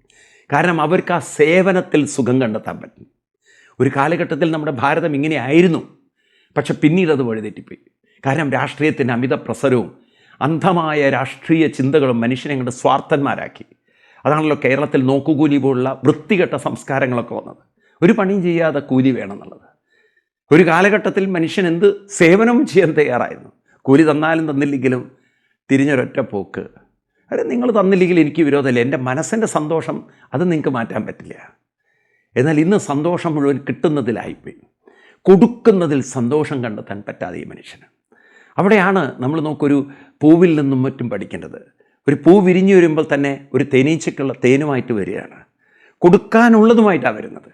കാരണം അവർക്ക് ആ സേവനത്തിൽ സുഖം കണ്ടെത്താൻ പറ്റും. ഒരു കാലഘട്ടത്തിൽ നമ്മുടെ ഭാരതം ഇങ്ങനെ ആയിരുന്നു പക്ഷെ പിന്നീട് അത് വഴിതെറ്റിപ്പോയി. കാരണം രാഷ്ട്രീയത്തിന്റെ അമിത പ്രസരവും അന്ധമായ രാഷ്ട്രീയ ചിന്തകളും മനുഷ്യനെ കണ്ട് സ്വാർത്ഥന്മാരാക്കി. അതാണല്ലോ കേരളത്തിൽ നോക്കുകൂലി പോലുള്ള വൃത്തികെട്ട സംസ്കാരങ്ങളൊക്കെ വന്നത്. ഒരു പണിയും ചെയ്യാതെ കൂലി വേണമെന്നുള്ളത്. ഒരു കാലഘട്ടത്തിൽ മനുഷ്യൻ എന്ത് സേവനവും ചെയ്യാൻ തയ്യാറായിരുന്നു. കൂലി തന്നാലും തന്നില്ലെങ്കിലും തിരിഞ്ഞൊരൊറ്റ പോക്ക്. അതെ നിങ്ങൾ തന്നില്ലെങ്കിൽ എനിക്ക് വിരോധമില്ല. എന്റെ മനസ്സിന്റെ സന്തോഷം അത് നിങ്ങൾക്ക് മാറ്റാൻ പറ്റില്ല. എന്നാൽ ഇന്ന് സന്തോഷം മുഴുവൻ കിട്ടുന്നതിലായിപ്പോയി. കൊടുക്കുന്നതിൽ സന്തോഷം കണ്ടെത്താൻ പറ്റാതെ ഈ മനുഷ്യന്. അവിടെയാണ് നമ്മൾ നോക്കൊരു പൂവിൽ നിന്നും മറ്റും പഠിക്കേണ്ടത്. ഒരു പൂ വിരിഞ്ഞു വരുമ്പോൾ തന്നെ ഒരു തേനീച്ചക്കുള്ള തേനുമായിട്ട് വരികയാണ്. കൊടുക്കാനുള്ളതുമായിട്ടാണ് വരുന്നത്.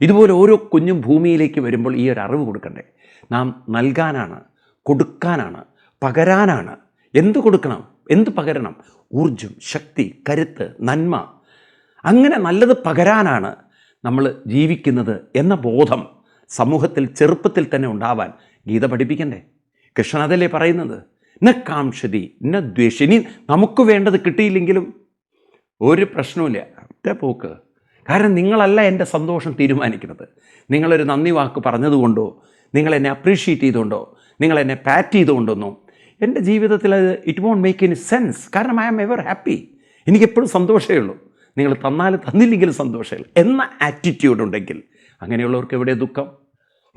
ഇതുപോലെ ഓരോ കുഞ്ഞും ഭൂമിയിലേക്ക് വരുമ്പോൾ ഈ ഒരു അറിവ് കൊടുക്കണ്ടേ? നാം നൽകാനാണ് കൊടുക്കാനാണ് പകരാനാണ്. എന്ത് കൊടുക്കണം? എന്ത് പകരണം? ഊർജം ശക്തി കരുത്ത് നന്മ. അങ്ങനെ നല്ലത് പകരാനാണ് നമ്മൾ ജീവിക്കുന്നത് എന്ന ബോധം സമൂഹത്തിൽ ചെറുപ്പത്തിൽ തന്നെ ഉണ്ടാവാൻ ഗീത പഠിപ്പിക്കണ്ടേ? കൃഷ്ണൻ അതല്ലേ പറയുന്നത്? ന കാംക്ഷതി ന ദ്വേഷിനി നമുക്ക് വേണ്ടത് കിട്ടിയില്ലെങ്കിലും ഒരു പ്രശ്നവുമില്ല. ഒറ്റ പോക്ക്. കാരണം നിങ്ങളല്ല എന്റെ സന്തോഷം തീരുമാനിക്കുന്നത്. നിങ്ങളൊരു നന്ദി വാക്ക് പറഞ്ഞതുകൊണ്ടോ നിങ്ങളെന്നെ അപ്രീഷിയേറ്റ് ചെയ്തുകൊണ്ടോ നിങ്ങളെന്നെ പാറ്റ് ചെയ്തുകൊണ്ടൊന്നും എന്റെ ജീവിതത്തിൽ അത് it won't make any sense കാരണം ഐ ആം എവർ ഹാപ്പി എനിക്കെപ്പോഴും സന്തോഷമേ ഉള്ളൂ. നിങ്ങൾ തന്നാലും തന്നില്ലെങ്കിലും സന്തോഷമില്ല എന്ന ആറ്റിറ്റ്യൂഡ് ഉണ്ടെങ്കിൽ അങ്ങനെയുള്ളവർക്ക് എവിടെ ദുഃഖം?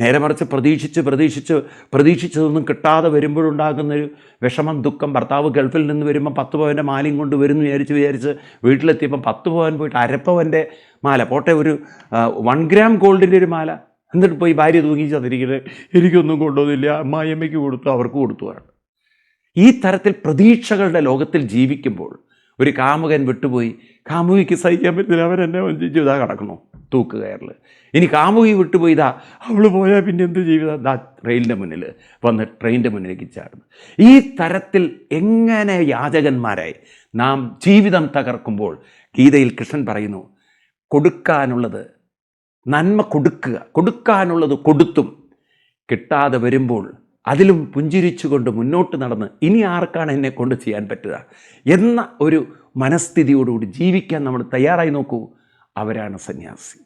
നേരെ മറിച്ച് പ്രതീക്ഷിച്ച് പ്രതീക്ഷിച്ച് പ്രതീക്ഷിച്ചതൊന്നും കിട്ടാതെ വരുമ്പോഴുണ്ടാകുന്നൊരു വിഷമം ദുഃഖം ഭർത്താവ് ഗൾഫിൽ നിന്ന് വരുമ്പോൾ പത്ത് പവന്റെ മാലയും കൊണ്ട് വരുന്നു വിചാരിച്ച് വിചാരിച്ച് വീട്ടിലെത്തിയപ്പം പത്ത് പവൻ പോയിട്ട് അരപ്പവന്റെ മാല. പോട്ടെ ഒരു വൺ ഗ്രാം ഗോൾഡിന്റെ ഒരു മാല. എന്നിട്ട് പോയി ഭാര്യ തൂങ്ങി ചതിരിക്കുന്നത് എനിക്കൊന്നും കൊണ്ടുവന്നില്ല. അമ്മായിയമ്മയ്ക്ക് കൊടുത്തു അവർക്ക് കൊടുത്തു പറഞ്ഞു. ഈ തരത്തിൽ പ്രതീക്ഷകളുടെ ലോകത്തിൽ ജീവിക്കുമ്പോൾ ഒരു കാമുകൻ വിട്ടുപോയി. കാമുകിക്ക് സഹിക്കാൻ പറ്റില്ല. അവൻ എന്നെ വഞ്ചിച്ചു ഇതാ കിടക്കണോ തൂക്ക് കയറിൽ ഇനി കാമുകി വിട്ടുപോയി ഇതാ അവൾ പോയാൽ പിന്നെ എന്ത് ജീവിതം? ദാ ട്രെയിനിന്റെ മുന്നിൽ വന്ന് ട്രെയിനിന്റെ മുന്നിലേക്ക് ചാടുന്നു. ഈ തരത്തിൽ എങ്ങനെ യാചകന്മാരായി? നാം ജീവിതം തകർക്കുമ്പോൾ ഗീതയിൽ കൃഷ്ണൻ പറയുന്നു കൊടുക്കാനുള്ളത് നന്മ കൊടുക്കുക. കൊടുക്കാനുള്ളത് കൊടുത്തും കിട്ടാതെ വരുമ്പോൾ അതിലും പുഞ്ചിരിച്ചുകൊണ്ട് മുന്നോട്ട് നടന്ന് ഇനി ആർക്കാണ് എന്നെ കൊണ്ട് ചെയ്യാൻ പറ്റുക? എന്ന ഒരു മനസ്ഥിതിയോടുകൂടി ജീവിക്കാൻ നമ്മൾ തയ്യാറായി നോക്കൂ. അവരാണ് സന്യാസി.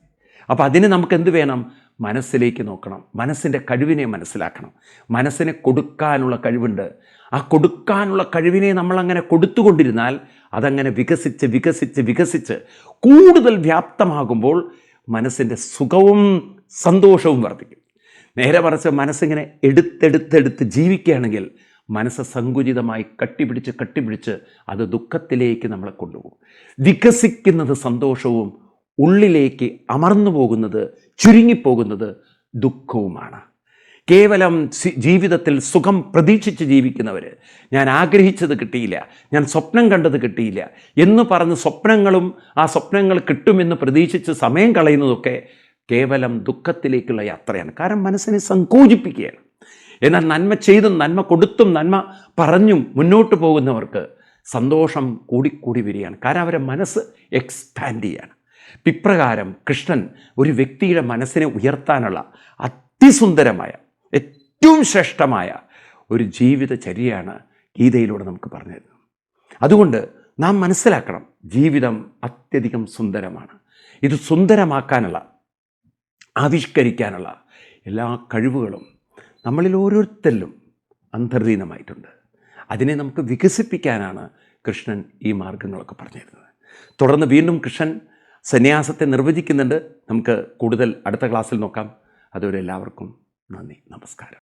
അപ്പോൾ അതിന് നമുക്ക് എന്ത് വേണം? മനസ്സിലേക്ക് നോക്കണം. മനസ്സിന്റെ കഴിവിനെ മനസ്സിലാക്കണം. മനസ്സിനെ കൊടുക്കാനുള്ള കഴിവുണ്ട്. ആ കൊടുക്കാനുള്ള കഴിവിനെ നമ്മളങ്ങനെ കൊടുത്തുകൊണ്ടിരുന്നാൽ അതങ്ങനെ വികസിച്ച് വികസിച്ച് വികസിച്ച് കൂടുതൽ വ്യാപ്തമാകുമ്പോൾ മനസ്സിന്റെ സുഖവും സന്തോഷവും വർദ്ധിക്കും. നേരെ മറിച്ച് മനസ്സിങ്ങനെ എടുത്തെടുത്തെടുത്ത് ജീവിക്കുകയാണെങ്കിൽ മനസ്സ് സങ്കുചിതമായി കട്ടിപിടിച്ച് കട്ടിപിടിച്ച് അത് ദുഃഖത്തിലേക്ക് നമ്മളെ കൊണ്ടുപോകും. വികസിക്കുന്നത് സന്തോഷവും ഉള്ളിലേക്ക് അമർന്നു പോകുന്നത് ചുരുങ്ങിപ്പോകുന്നത് ദുഃഖവുമാണ്. കേവലം ജീവിതത്തിൽ സുഖം പ്രതീക്ഷിച്ച് ജീവിക്കുന്നവർ ഞാൻ ആഗ്രഹിച്ചത് കിട്ടിയില്ല ഞാൻ സ്വപ്നം കണ്ടത് കിട്ടിയില്ല എന്ന് പറഞ്ഞ് സ്വപ്നങ്ങളും ആ സ്വപ്നങ്ങൾ കിട്ടുമെന്ന് പ്രതീക്ഷിച്ച് സമയം കളയുന്നതൊക്കെ കേവലം ദുഃഖത്തിലേക്കുള്ള യാത്രയാണ്. കാരണം മനസ്സിനെ സങ്കോചിപ്പിക്കുകയാണ്. എന്നാൽ നന്മ ചെയ്തും നന്മ കൊടുത്തും നന്മ പറഞ്ഞും മുന്നോട്ട് പോകുന്നവർക്ക് സന്തോഷം കൂടിക്കൂടി വരികയാണ്. കാരണം അവരെ മനസ്സ് എക്സ്പാൻഡ് ചെയ്യാണ്. പിപ്രകാരം കൃഷ്ണൻ ഒരു വ്യക്തിയുടെ മനസ്സിനെ ഉയർത്താനുള്ള അതിസുന്ദരമായ ഏറ്റവും ശ്രേഷ്ഠമായ ഒരു ജീവിതചര്യയാണ് ഗീതയിലൂടെ നമുക്ക് പറഞ്ഞു തരുന്നത്. അതുകൊണ്ട് നാം മനസ്സിലാക്കണം ജീവിതം അത്യധികം സുന്ദരമാണ്. ഇത് സുന്ദരമാക്കാനുള്ള ആവിഷ്കരിക്കാനുള്ള എല്ലാ കഴിവുകളും നമ്മളിൽ ഓരോരുത്തരിലും അന്തർലീനമായിട്ടുണ്ട്. അതിനെ നമുക്ക് വികസിപ്പിക്കാനാണ് കൃഷ്ണൻ ഈ മാർഗങ്ങളൊക്കെ പറഞ്ഞു തരുന്നത് തുടർന്ന് വീണ്ടും കൃഷ്ണൻ സന്യാസത്തെ നിർവചിക്കുന്നുണ്ട്. നമുക്ക് കൂടുതൽ അടുത്ത ക്ലാസ്സിൽ നോക്കാം. അതുവരെ എല്ലാവർക്കും നന്ദി. നമസ്കാരം.